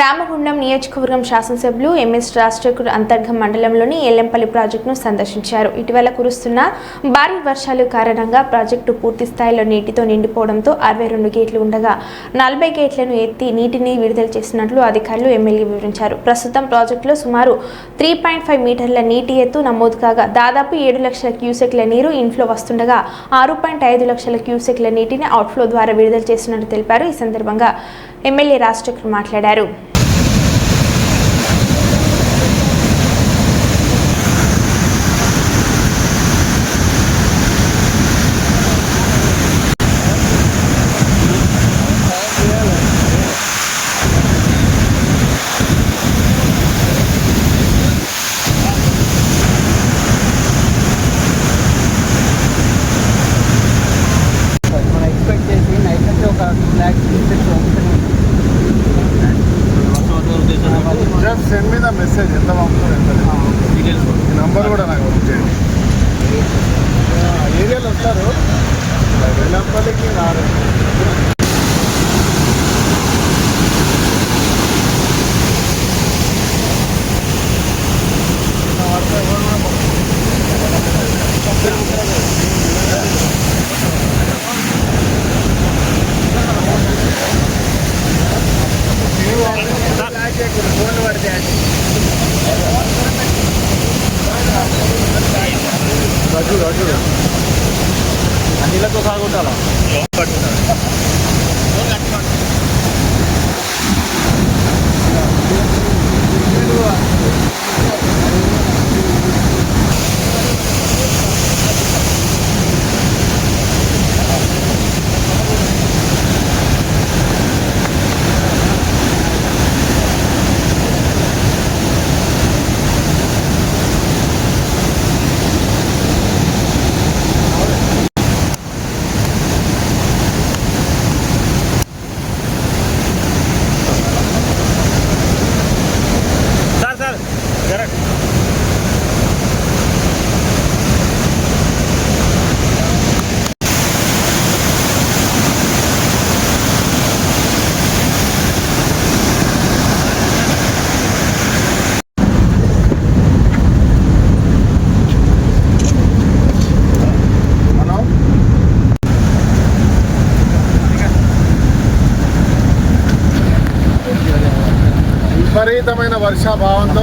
రామగుండం నియోజకవర్గం శాసనసభ్యులు ఎంఎస్ రాష్ట్రకుడు అంతర్గం మండలంలోని ఎల్లంపల్లి ప్రాజెక్టును సందర్శించారు. ఇటీవల కురుస్తున్న భారీ వర్షాలు కారణంగా ప్రాజెక్టు పూర్తి స్థాయిలో నీటితో నిండిపోవడంతో అరవై రెండు గేట్లు ఉండగా నలభై గేట్లను ఎత్తి నీటిని విడుదల చేసినట్లు అధికారులు ఎమ్మెల్యే వివరించారు. ప్రస్తుతం ప్రాజెక్టులో సుమారు త్రీ పాయింట్ ఫైవ్ మీటర్ల నీటి ఎత్తు నమోదు కాగా దాదాపు ఏడు లక్షల క్యూసెక్ల నీరు ఇన్ఫ్లో వస్తుండగా ఆరు పాయింట్ ఐదు లక్షల క్యూసెక్ల నీటిని అవుట్ఫ్లో ద్వారా విడుదల చేసినట్టు తెలిపారు. ఈ సందర్భంగా ఎమ్మెల్యే రాజశేఖర్ మాట్లాడారు. నంబర్ కూడా నాకు పంపించండి ఏరియాలో వస్తారు వెల్లంపల్లికి రారు ఫోన్ పడితే రజు రజు నీళ్ళతో సాగుతారా విపరీతమైన వర్షాభావంతో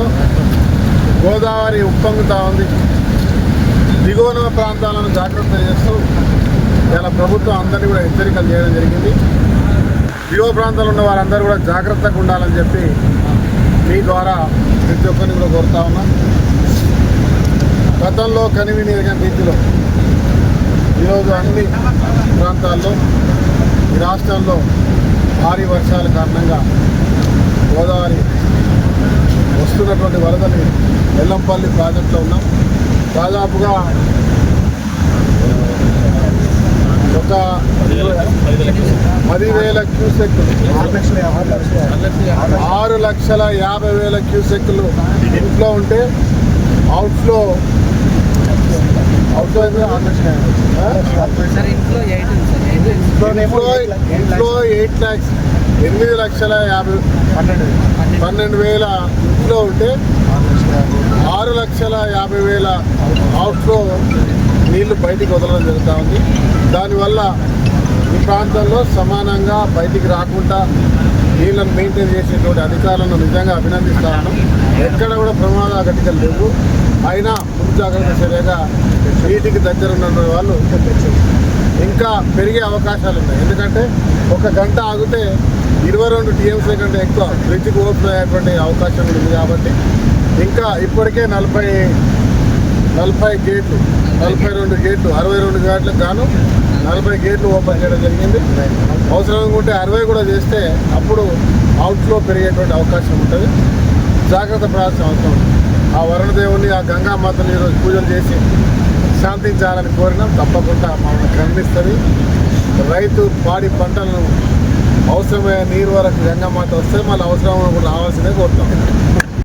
గోదావరి ఉప్పొంగుతా ఉంది. దిగువన ప్రాంతాలను జాగ్రత్త చేస్తూ ఇలా ప్రభుత్వం అందరినీ కూడా హెచ్చరికలు చేయడం జరిగింది. దిగువ ప్రాంతాల్లో ఉన్న వారందరూ కూడా జాగ్రత్తగా ఉండాలని చెప్పి మీ ద్వారా ప్రతి ఒక్కరిని కూడా కోరుతా ఉన్నాం. గతంలో కనివిని రీతిలో ఈరోజు అన్ని ప్రాంతాల్లో ఈ రాష్ట్రంలో భారీ వర్షాల కారణంగా గోదావరి వస్తున్నటువంటి వరదని ఎల్లంపల్లి ప్రాజెక్టులో ఉన్నాం. దాదాపుగా ఒక పదివేల క్యూసెక్లు ఆరు లక్షల యాభై వేల క్యూసెక్లు ఇంట్లో ఉంటే ఎయిట్ ఇంట్లో ఇంట్లో ఎయిట్ ల్యాక్స్. ఎనిమిది లక్షల యాభై పన్నెండు వేల. ఇంట్లో ఉంటే ఆరు లక్షల యాభై వేల అవుట్లో నీళ్ళు బయటికి వదలడం జరుగుతూ ఉంది. దానివల్ల ఈ ప్రాంతంలో సమానంగా బయటికి రాకుండా నీళ్ళను మెయింటైన్ చేసేటువంటి అధికారులను నిజంగా అభినందిస్తాను ఎక్కడ కూడా ప్రమాద ఘటికలు లేవు. అయినా ముందు జాగ్రత్త చర్యగా నీటికి దగ్గర ఉన్న వాళ్ళు ఇంకా పెరిగే అవకాశాలు ఉన్నాయి. ఎందుకంటే ఒక గంట ఆగితే ఇరవై రెండు టీఎంసీ కంటే ఎక్కువ బ్రిడ్జ్కి ఓపెన్ అయ్యేటువంటి అవకాశం ఉంది కాబట్టి ఇంకా ఇప్పటికే నలభై నలభై గేట్లు నలభై రెండు గేట్లు అరవై రెండు గేట్లకు గాను నలభై గేట్లు ఓపెన్ చేయడం జరిగింది. అవసరం ఉంటే అరవై కూడా చేస్తే అప్పుడు అవుట్లో పెరిగేటువంటి అవకాశం ఉంటుంది. జాగ్రత్త పడాల్సిన అవసరం ఆ వరుణ దేవుణ్ణి ఆ గంగామాతని ఈరోజు పూజలు చేసి శాంతించాలని కోరినాం. తప్పకుండా మమ్మల్ని కరుణిస్తుంది రైతు పాడి పంటలను అవసరమైన నీరు వరకు గంగమ్మాత వస్తే మళ్ళీ అవసరం రావాల్సిందే కోరుతాం.